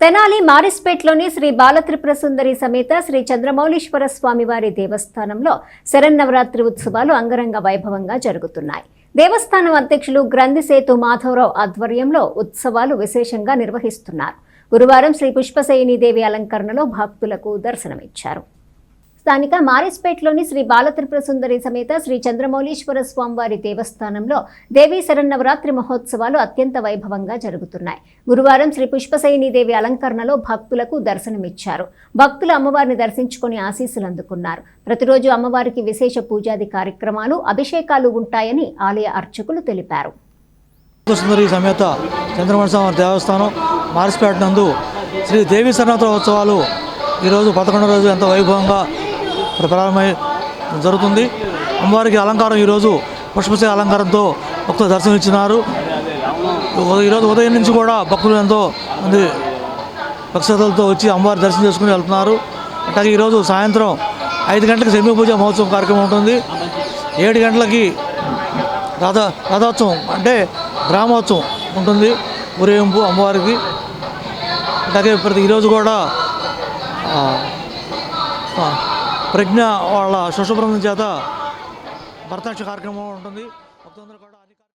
తెనాలి మారిస్పేట్లోని శ్రీ బాలత్రిపుర సుందరి సమేత శ్రీ చంద్రమౌళీశ్వర స్వామివారి దేవస్థానంలో శరన్నవరాత్రి ఉత్సవాలు అంగరంగ వైభవంగా జరుగుతున్నాయి. దేవస్థానం అధ్యక్షులు గ్రంథిసేతు మాధవరావు ఆధ్వర్యంలో ఉత్సవాలు విశేషంగా నిర్వహిస్తున్నారు. గురువారం శ్రీ పుష్పశయని దేవి అలంకరణలో భక్తులకు దర్శనమిచ్చారు. స్థానిక మారిస్పేట్లోని శ్రీ బాలత్రిపుర సుందరి సమేత శ్రీ చంద్రమౌళీశ్వర స్వామివారి దేవస్థానంలో దేవీ శరన్నవరాత్రి మహోత్సవాలు అత్యంత వైభవంగా జరుగుతున్నాయి. గురువారం శ్రీ పుష్పసైని దేవి అలంకరణలో భక్తులకు దర్శనమిచ్చారు. భక్తులు అమ్మవారిని దర్శించుకుని ఆశీస్సులు అందుకున్నారు. ప్రతిరోజు అమ్మవారికి విశేష పూజాది కార్యక్రమాలు అభిషేకాలు ఉంటాయని ఆలయ అర్చకులు తెలిపారు. సుందరి సమేత స్వామి దేవస్థానం మారిస్పేట నందు శ్రీ దేవి శరణోత్సవ ఉత్సవాలు ఈరోజు పదకొండో రోజు ఎంతో వైభవంగా ప్రారంభమై జరుగుతుంది. అమ్మవారికి అలంకారం ఈరోజు పుష్పశ అలంకారంతో భక్తులు దర్శనం ఇచ్చినారు ఈరోజు ఉదయం నుంచి కూడా భక్తులు ఎంతో మంది భక్తులతో వచ్చి అమ్మవారి దర్శనం చేసుకుని వెళ్తున్నారు. అట్లాగే ఈరోజు సాయంత్రం ఐదు గంటలకు శమి పూజ మహోత్సవం కార్యక్రమం ఉంటుంది. ఏడు గంటలకి రథ రథోత్సవం అంటే గ్రామోత్సవం ఉంటుంది. ఊరేగింపు అమ్మవారికి. అలాగే ప్రతి ఈరోజు కూడా ప్రజ్ఞ వాళ్ళ శుభ్రం చేత భరతాక్ష కార్యక్రమం ఉంటుంది. భక్తులందరూ కూడా